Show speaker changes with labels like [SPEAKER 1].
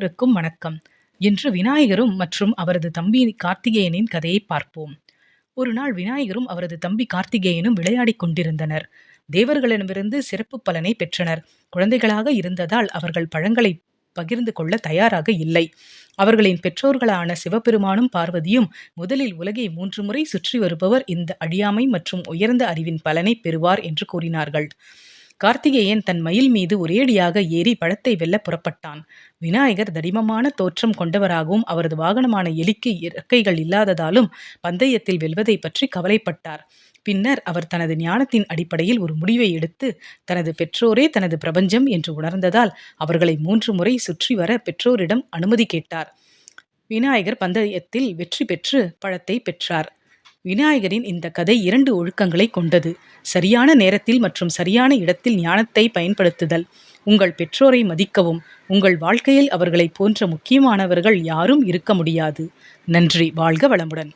[SPEAKER 1] அனைவருக்கும் வணக்கம். இன்று விநாயகரும் மற்றும் அவரது தம்பி கார்த்திகேயனின் கதையை பார்ப்போம். ஒரு நாள் விநாயகரும் அவரது தம்பி கார்த்திகேயனும் விளையாடிக் கொண்டிருந்தனர். தேவர்களிடமிருந்து சிறப்பு பலனை பெற்றனர். குழந்தைகளாக இருந்ததால் அவர்கள் பழங்களை பகிர்ந்து கொள்ள தயாராக இல்லை. அவர்களின் பெற்றோர்களான சிவபெருமானும் பார்வதியும் முதலில் உலகை மூன்று முறை சுற்றி வருபவர் இந்த அழியாமை மற்றும் உயர்ந்த அறிவின் பலனை பெறுவார் என்று கூறினார்கள். கார்த்திகேயன் தன் மயில் மீது ஒரேடியாக ஏறி பழத்தை வெல்ல புறப்பட்டான். விநாயகர் தடிமமான தோற்றம் கொண்டவராகவும் அவரது வாகனமான எலிக்கு இறக்கைகள் இல்லாததாலும் பந்தயத்தில் வெல்வதை பற்றி கவலைப்பட்டார். பின்னர் அவர் தனது ஞானத்தின் அடிப்படையில் ஒரு முடிவை எடுத்து தனது பெற்றோரே தனது பிரபஞ்சம் என்று உணர்ந்ததால் அவர்களை மூன்று முறை சுற்றி வர பெற்றோரிடம் அனுமதி கேட்டார். விநாயகர் பந்தயத்தில் வெற்றி பெற்று பழத்தை பெற்றார். விநாயகரின் இந்த கதை இரண்டு ஒழுக்கங்களை கொண்டது. சரியான நேரத்தில் மற்றும் சரியான இடத்தில் ஞானத்தை பயன்படுத்துதல். உங்கள் பெற்றோரை மதிக்கவும். உங்கள் வாழ்க்கையில் அவர்களைப் போன்ற முக்கியமானவர்கள் யாரும் இருக்க முடியாது. நன்றி. வாழ்க வளமுடன்.